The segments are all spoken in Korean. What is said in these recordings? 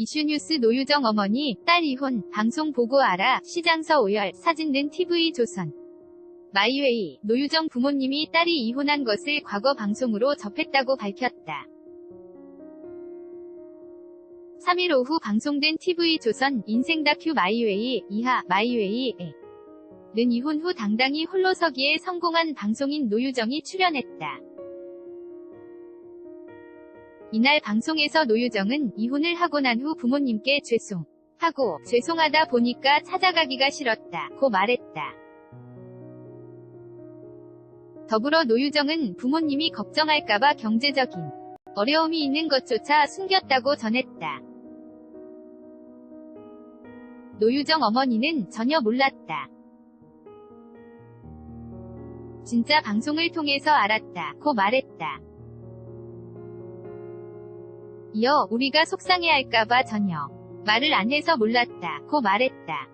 이슈뉴스 노유정 어머니, 딸 이혼, 방송 보고 알아, 시장서 오열, 사진 는 TV조선. 마이웨이, 노유정 부모님이 딸이 이혼한 것을 과거 방송으로 접했다고 밝혔다. 3일 오후 방송된 TV조선 인생 다큐 마이웨이, 이하, 마이웨이에 는 이혼 후 당당히 홀로 서기에 성공한 방송인 노유정이 출연했다. 이날 방송에서 노유정은 이혼을 하고 난 후 부모님께 죄송 하고 죄송하다 보니까 찾아가기가 싫었다 고 말했다. 더불어 노유정은 부모님이 걱정할까봐 경제적인 어려움이 있는 것조차 숨겼다고 전했다. 노유정 어머니는 전혀 몰랐다. 진짜 방송을 통해서 알았다 고 말했다. 이어 우리가 속상해할까봐 전혀 말을 안 해서 몰랐다 고 말했다.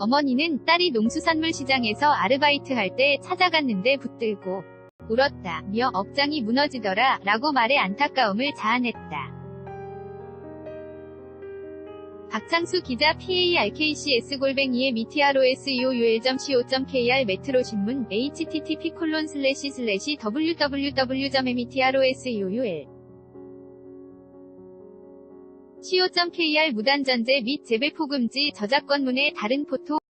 어머니는 딸이 농수산물 시장에서 아르바이트 할 때 찾아갔는데 붙들고 울었다며 업장이 무너지더라 라고 말해 안타까움을 자아냈다. 박창수 기자 PARKCS 골뱅이의 metrosyoul.co.kr 메트로 신문 http 콜론 슬래시 슬래시 www.metrosyoul co.kr 무단전제 및 재배포금지 저작권 문의 다른 포토